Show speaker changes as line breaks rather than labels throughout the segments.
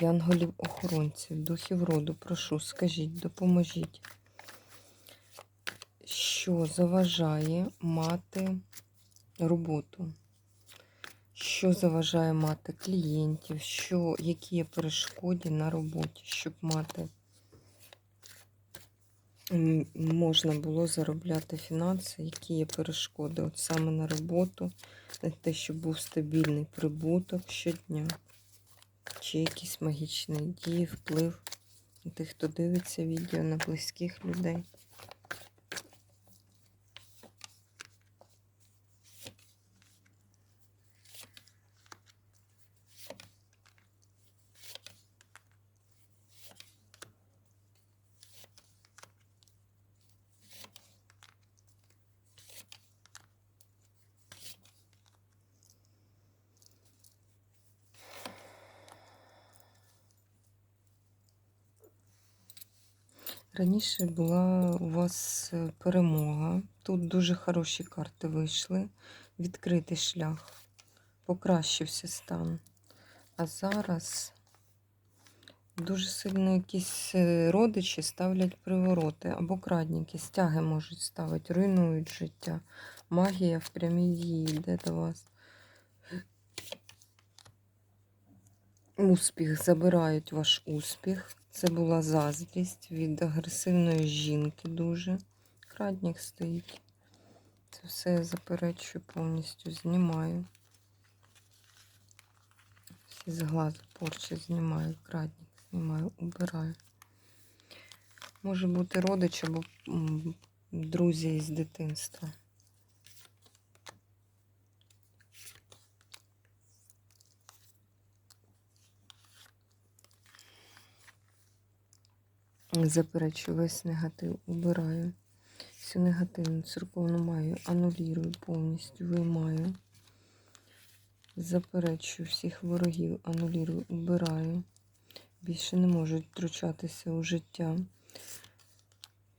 янголів охоронців, духів роду, прошу, скажіть, допоможіть, що заважає мати роботу, що заважає мати клієнтів, що, які є перешкоди на роботі, щоб мати можна було заробляти фінанси, які є перешкоди? От саме на роботу, на те, щоб був стабільний прибуток щодня, чи якісь магічні дії, вплив на тих, хто дивиться відео, на близьких людей. Раніше була у вас е, перемога. Тут дуже хороші карти вийшли. Відкритий шлях, покращився стан. А зараз дуже сильно якісь е, родичі ставлять привороти або крадники, стяги можуть ставити, руйнують життя. Магія в прямій дії йде до вас. Успіх, забирають ваш успіх. Це була заздрість від агресивної жінки дуже. Крадник стоїть. Це все я заперечую повністю, знімаю. Всі глазу порчі знімаю, крадник знімаю, убираю. Може бути родич або друзі із дитинства. Заперечую весь негатив, убираю. Всю негативну церковну маю, анулірую повністю, виймаю. Заперечую всіх ворогів, анулірую, убираю. Більше не можуть втручатися у життя.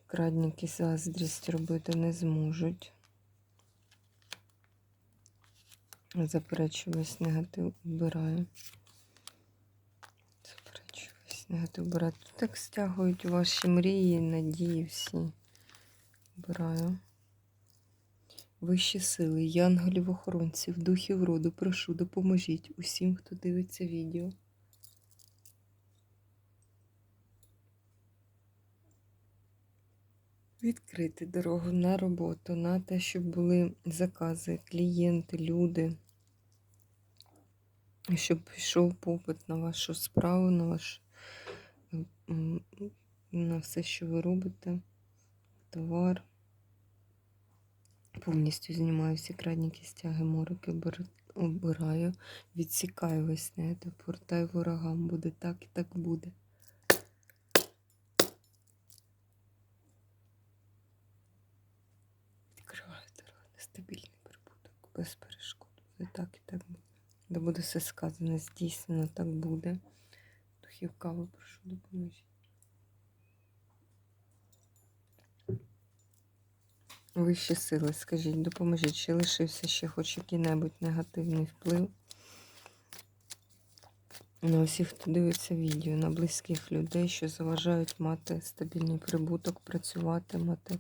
Крадники заздрість робити не зможуть. Заперечую весь негатив, убираю. Убираю. Тут так стягують ваші мрії, надії всі. Обираю. Вищі сили, янголів охоронців, духів роду, прошу, допоможіть усім, хто дивиться відео. Відкрити дорогу на роботу, на те, щоб були закази, клієнти, люди, щоб пішов попит на вашу справу, на ваш на все, що ви робите, товар. Повністю знімаю всі крадніки, стяги, мороки, обираю, відсікаю весь негатив, повертаю ворогам. Буде так і так буде. Відкриваю дорогу, нестабільний прибуток, без перешкод. Буде так і так буде. Де буде все сказане, здійснено, так буде. Духів кави, прошу допоможіть. Вищі сили, скажіть, допоможіть, чи лишився ще хоч який-небудь негативний вплив на усіх, хто дивиться відео, на близьких людей, що заважають мати стабільний прибуток, працювати, мати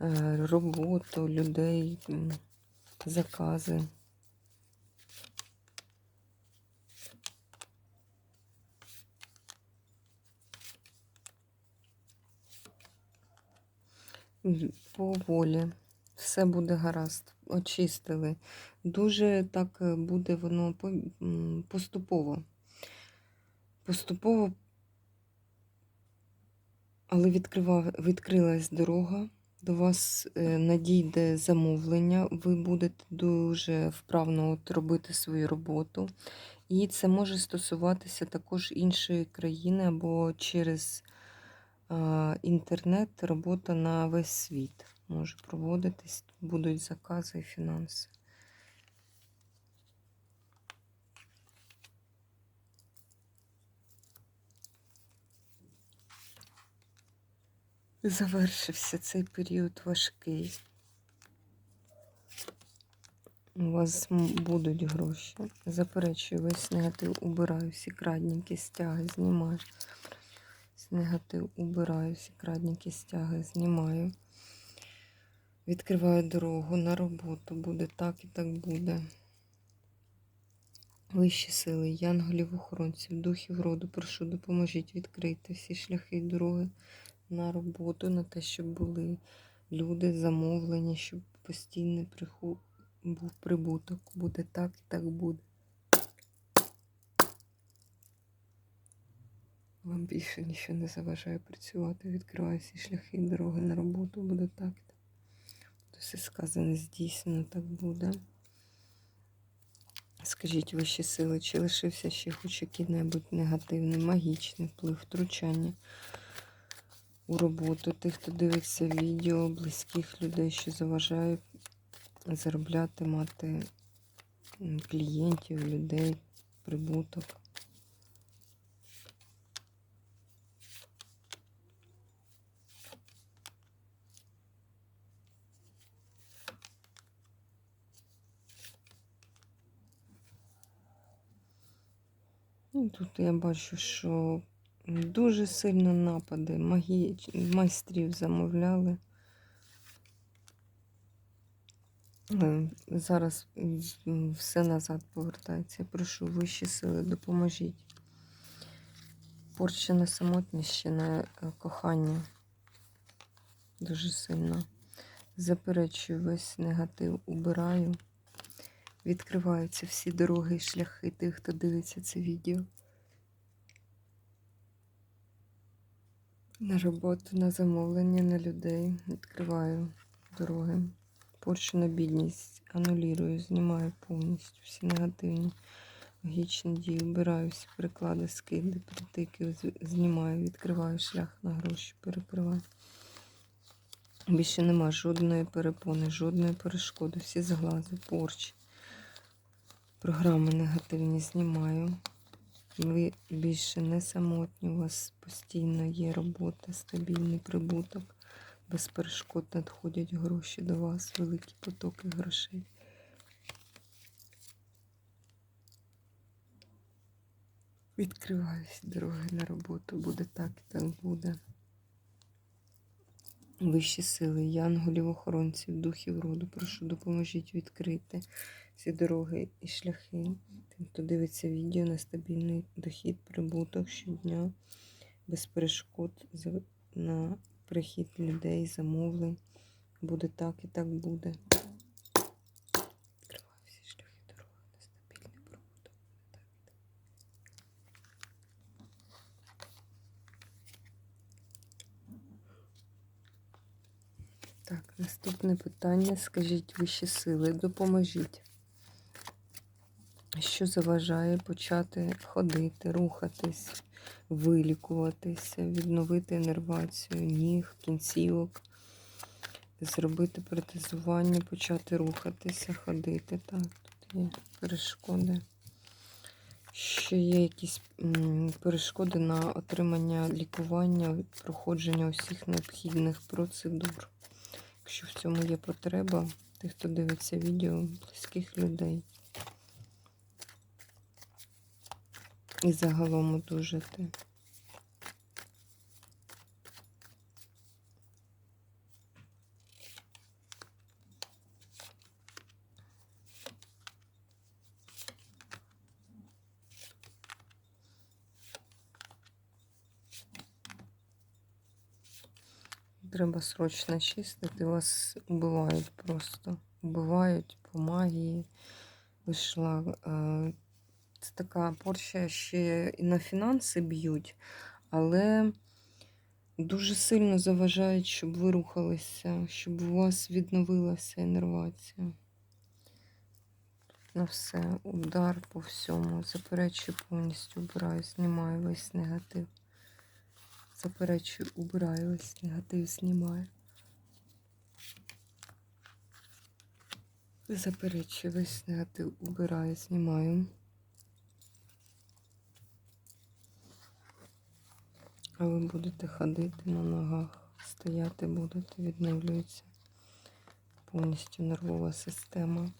е, роботу, людей, закази. М, По волі. Все буде гаразд. Очистили. Дуже так е, буде воно поступово. Поступово, але відкрилась дорога. До вас е, надійде замовлення. Ви будете дуже вправно от робити свою роботу. І це може стосуватися також іншої країни або через інтернет робота на весь світ може проводитись, будуть закази і фінанси. Завершився цей період важкий. У вас будуть гроші. Заперечую весь негатив, убираю всі крадніки, стяги, знімаю. З негатив убираю всі крадніки, стяги, знімаю. Відкриваю дорогу на роботу. Буде так і так буде. Вищі сили, янголів, охоронців, духів роду, прошу, допоможіть відкрити всі шляхи і дороги на роботу, на те, щоб були люди, замовлення, щоб постійний приху... був прибуток. Буде так і так буде. Вам більше нічого не заважає працювати. Відкриваю всі шляхи і дороги на роботу. Буде так. все сказане здійснено, так буде. Скажіть вищі сили, чи лишився ще хоч який-небудь негативний, магічний вплив, втручання у роботу тих, хто дивиться відео, близьких людей, що заважають заробляти, мати клієнтів, людей, прибуток. Тут я бачу, що дуже сильно напади, магі... майстрів замовляли. Е, Зараз все назад повертається. Прошу вищі сили, допоможіть. Порчене самотніщене е, кохання. Дуже сильно. Заперечую весь негатив, убираю. Відкриваються всі дороги і шляхи тих, хто дивиться це відео. На роботу, на замовлення, на людей. Відкриваю дороги. Порчена бідність. Анулірую, знімаю повністю всі негативні логічні дії. Вбираю всі приклади, скиди, притики, знімаю, відкриваю шлях на гроші, перекриваю. Більше нема жодної перепони, жодної перешкоди, всі зглази, порчі. Програми негативні знімаю. Ви більше не самотні, у вас постійно є робота, стабільний прибуток. Без перешкод надходять гроші до вас, великі потоки грошей. Відкриваюся дороги на роботу. Буде так і так буде. Вищі сили, янголів, охоронців, духів роду, прошу, допоможіть відкрити ці дороги і шляхи. Тим, хто дивиться відео на стабільний дохід, прибуток щодня, без перешкод на прихід людей, замовлень. Буде так і так буде. Відкриваю всі шляхи дороги на стабільний прибуток. Буде так і так. Так, наступне питання. Скажіть вищі сили, допоможіть. Що заважає почати ходити, рухатись, вилікуватися, відновити інервацію ніг, кінцівок, зробити протезування, почати рухатися, ходити. Так, тут є перешкоди. Ще є якісь перешкоди на отримання лікування, проходження усіх необхідних процедур. Якщо в цьому є потреба, тих, хто дивиться відео, близьких людей. І загалом одужати. Треба срочно чистити, вас убивають просто. Убивають по магії. Вийшла. е, Це така порча ще і на фінанси б'ють, але дуже сильно заважають, щоб ви рухалися, щоб у вас відновилася інервація. на все. Удар по всьому. Заперечую повністю убираю, знімаю весь негатив. Заперечую, убираю весь негатив, знімаю. Заперечую весь негатив, убираю, знімаю. А ви будете ходити на ногах, стояти будете, відновлюється повністю нервова система,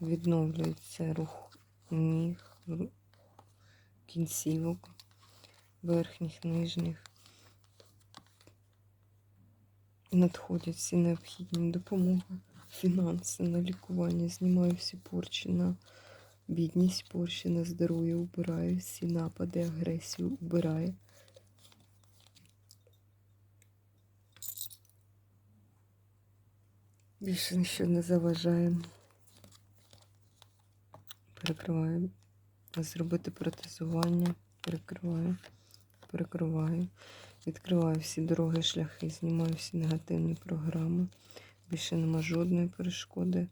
відновлюється рух ніг, кінцівок, верхніх, нижніх. Надходять всі необхідні допомоги, фінанси на лікування, знімаю всі порчі на бідність, порчі на здоров'я, убираю всі напади, агресію, убираю. Більше нічого не заважає. Перекриваю. Зробити протезування. Перекриваю. Перекриваю. Відкриваю всі дороги, шляхи, знімаю всі негативні програми. Більше нема жодної перешкоди.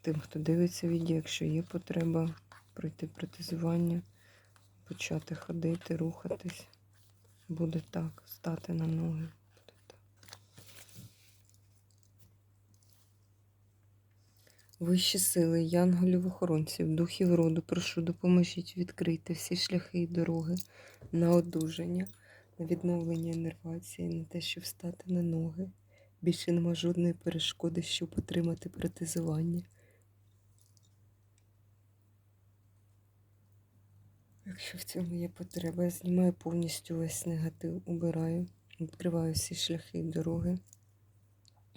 Тим, хто дивиться відео, якщо є потреба пройти протезування, почати ходити, рухатись. Буде так, стати на ноги. Буде так. Вищі сили, янголів охоронців, духів роду, прошу, допоможіть відкрити всі шляхи і дороги на одужання, на відновлення інервації, на те, щоб встати на ноги. Більше нема жодної перешкоди, щоб отримати протезування. Якщо в цьому є потреба, я знімаю повністю весь негатив, убираю, відкриваю всі шляхи і дороги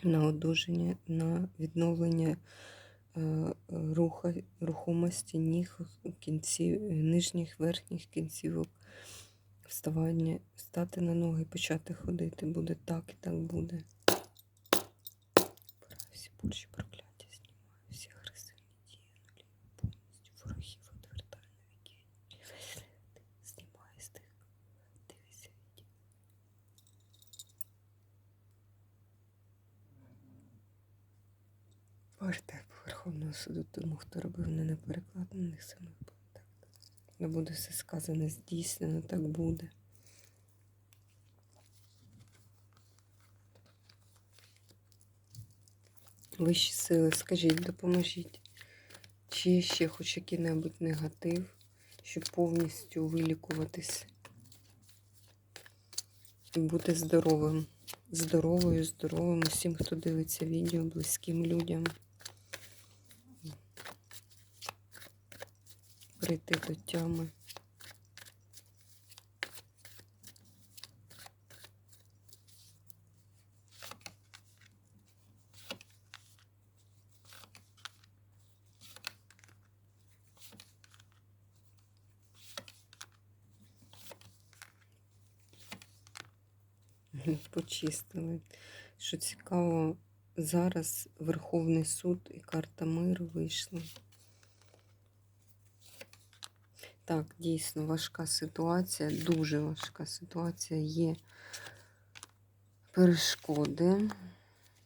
на одужання, на відновлення руха, рухомості ніг, кінців, нижніх, верхніх кінцівок, вставання, встати на ноги, почати ходити. Буде так і так буде. Всі порчі прокляття, знімаю всі агресивні дії, нулі, повністю ворогів відвертаю на віки. Весь негатив знімаю з тих, дивися відео. Вертаю по Верховного суду тому, хто робив не неперекладених самих так. Не буде все сказане здійснено, так буде. Вищі сили, скажіть, допоможіть. Чи ще хоч який-небудь негатив, щоб повністю вилікуватись і бути здоровим. Здоровою, здоровим усім, хто дивиться відео, близьким людям. Прийти до тями. Почистили. Що цікаво, зараз Верховний суд і карта миру вийшли. Так, дійсно важка ситуація, дуже важка ситуація. Є перешкоди.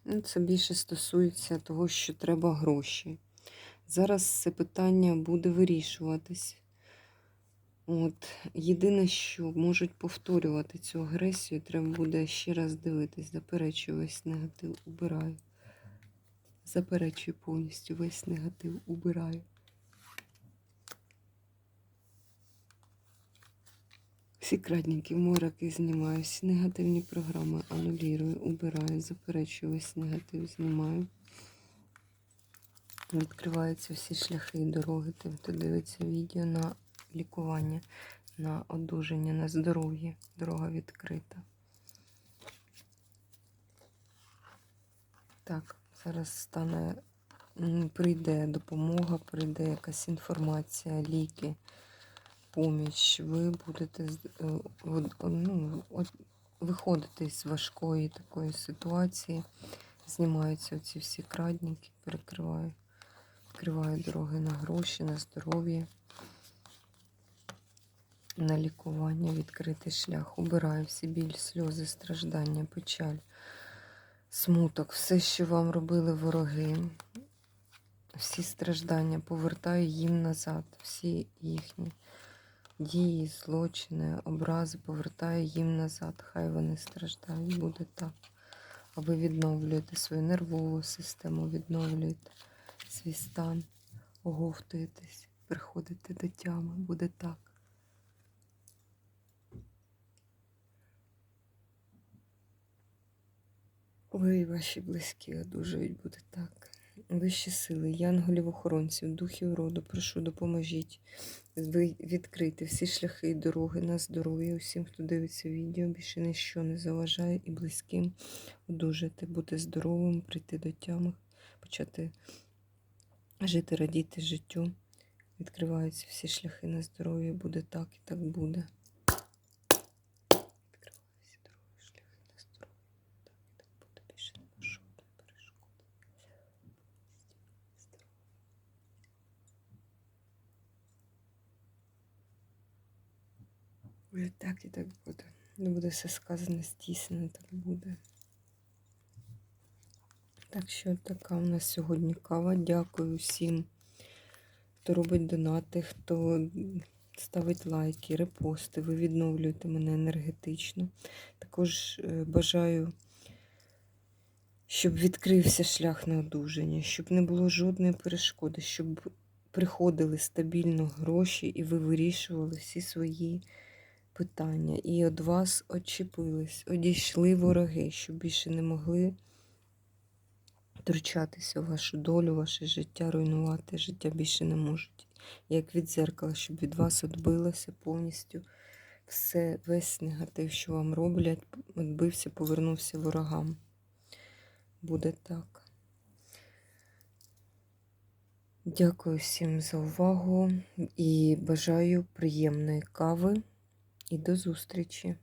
Ну, Це більше стосується того, що треба гроші. Зараз це питання буде вирішуватись. От, єдине, що можуть повторювати цю агресію, треба буде ще раз дивитись. Заперечую весь негатив, убираю. Заперечую повністю весь негатив, убираю. Всі крадники, мороки знімаю, всі негативні програми анулірую, убираю, заперечую весь негатив, знімаю. Відкриваються всі шляхи і дороги, тим, хто дивиться відео на лікування, на одужання, на здоров'я. Дорога відкрита. Так, зараз стане, прийде допомога, прийде якась інформація, ліки, поміч. Ви будете е, ну, виходити з важкої такої ситуації. Знімаються оці всі крадники, перекриваю. Відкриваю дороги на гроші, на здоров'я на лікування, відкритий шлях. Убираю всі біль, сльози, страждання, печаль, смуток, все, що вам робили вороги. всі страждання, повертаю їм назад, всі їхні дії, злочини, образи повертаю їм назад. Хай вони страждають, буде так. А ви відновлюєте свою нервову систему, відновлюєте свій стан, оговтуєтесь, приходите до тями, буде так. Ви і ваші близькі одужують, буде так. Вищі сили, янголів охоронців, духів роду, прошу, допоможіть. Відкрити всі шляхи і дороги на здоров'я усім, хто дивиться відео, більше ніщо не заважає і близьким одужати, бути здоровим, прийти до тями, почати жити, радіти життю. Відкриваються всі шляхи на здоров'я, буде так і так буде. Відкриваються всі дороги, шляхи на здоров'я. Так і так буде більше нема жодної перешкоди. Здоров'я. Буде так і так буде. Не буде все сказане, здійснено, так буде. Так що така у нас сьогодні кава. Дякую всім, хто робить донати, хто ставить лайки, репости. Ви відновлюєте мене енергетично. Також е, бажаю, щоб відкрився шлях на одужання, щоб не було жодної перешкоди, щоб приходили стабільно гроші і ви вирішували всі свої питання. І від вас очепились, одійшли вороги, щоб більше не могли втручатися в вашу долю, ваше життя, руйнувати життя більше не можуть. Як від зеркала, щоб від вас відбилося повністю все, весь негатив, що вам роблять, відбився, повернувся ворогам. Буде так. Дякую всім за увагу і бажаю приємної кави і до зустрічі!